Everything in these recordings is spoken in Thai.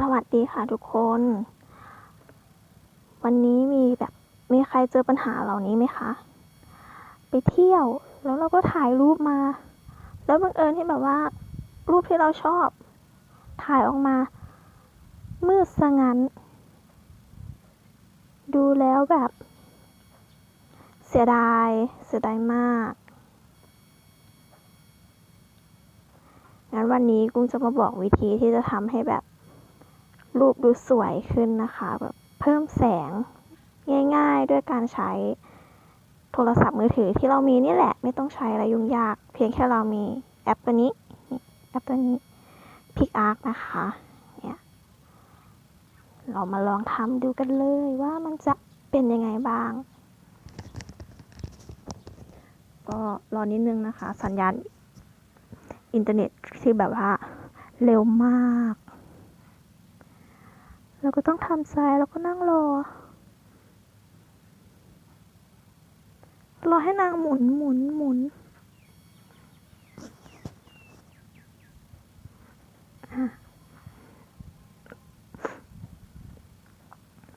สวัสดีค่ะทุกคน วันนี้มีแบบมีใครเจอปัญหาเหล่านี้ไหมคะ ไปเที่ยวแล้วเราก็ถ่ายรูปมา แล้วบังเอิญที่แบบว่า รูปที่เราชอบ ถ่ายออกมา มืดสงันดูแล้วแบบ เสียดาย เสียดายมากงั้นวันนี้กุ้งจะมาบอกวิธีที่จะทำให้แบบ รูปดูสวยขึ้นนะคะแบบเพิ่มแสงง่ายๆ ด้วยการใช้โทรศัพท์มือถือที่เรามีนี่แหละ ไม่ต้องใช้อะไรยุ่งยาก เพียงแค่เรามีแอปตัวนี้แอปตัวนี้ PicArc นะคะเนี่ยเรามาลองทำดูกันเลยว่ามันจะเป็นยังไงบ้าง ก็รอนิดนึงนะคะ สัญญาณอินเทอร์เน็ตที่แบบว่าเร็วมาก เราก็ต้องทำใจแล้วก็นั่งรอ รอให้นางหมุนหมุนหมุน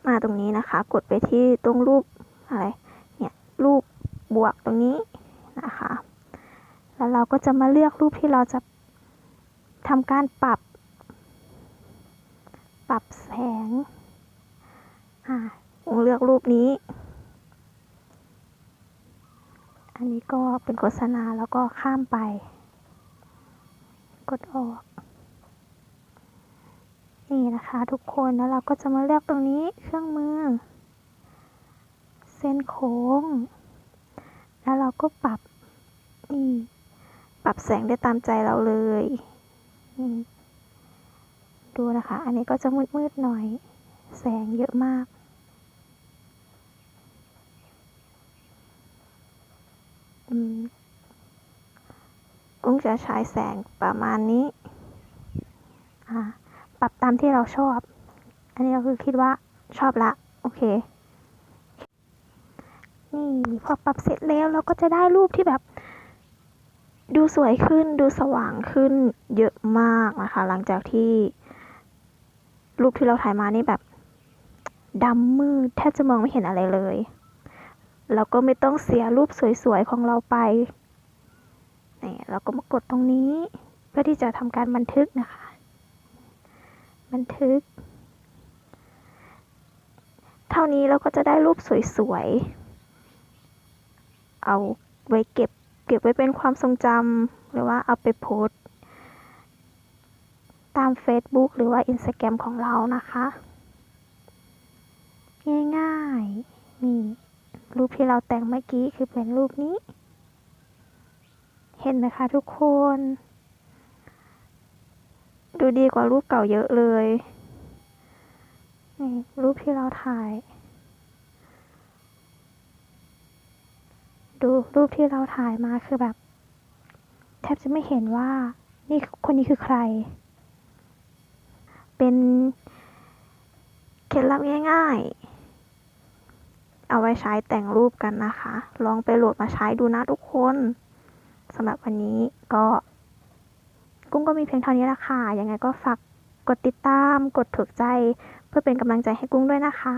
มาตรงนี้นะคะ กดไปที่ตรงรูปอะไร เนี่ย รูปบวกตรงนี้นะคะ แล้วเราก็จะมาเลือกรูปที่เราจะทำการปรับ ปรับแสง อ่าผมเลือกรูปนี้ อันนี้ก็เป็นโฆษณาแล้วก็ข้ามไป กดออก นี่นะคะทุกคนแล้วเราก็จะมาเลือกตรงนี้เครื่องมือ เส้นโค้ง แล้วเราก็ปรับ นี่ ปรับแสงได้ตามใจเราเลยนี่ ดูนะคะ อันนี้ก็จะมืดๆหน่อย แสงเยอะมากอืมกุ้งจะใช้แสงประมาณนี้อ่าปรับตามที่เราชอบ อันนี้เราคือคิดว่าชอบละ โอเค นี่พอปรับเสร็จแล้วเราก็จะได้รูปที่แบบดูสวยขึ้นดูสว่างขึ้นเยอะมากนะคะ หลังจากที่ รูปที่เราถ่ายมานี่แบบดำมืดแทบจะมองไม่เห็นอะไรเลยแล้วก็ไม่ต้องเสียรูปสวยๆของเราไปนี่เราก็มากดตรงนี้ เพื่อที่จะทำการบันทึกนะคะ บันทึก เท่านี้เราก็จะได้รูปสวยๆ เอาไว้เก็บเก็บไว้เป็นความทรงจำหรือว่าเอาไปโพสต์ ตาม Facebook หรือว่า Instagram ของเรานะคะ ง่ายๆนี่รูปที่เราแต่งเมื่อกี้คือเป็นรูปนี้ เห็นไหมคะทุกคน ดูดีกว่ารูปเก่าเยอะเลยนี่รูปที่เราถ่าย ดูรูปที่เราถ่ายมาคือแบบ แทบจะไม่เห็นว่านี่คนนี้คือใคร เป็นเคล็ดลับง่ายๆ เอาไว้ใช้แต่งรูปกันนะคะ ลองไปโหลดมาใช้ดูนะทุกคนสำหรับวันนี้ก็ กุ้งก็มีเพียงเท่านี้ละค่ะ ยังไงก็ฝากกดติดตาม กดถูกใจ เพื่อเป็นกำลังใจให้กุ้งด้วยนะคะ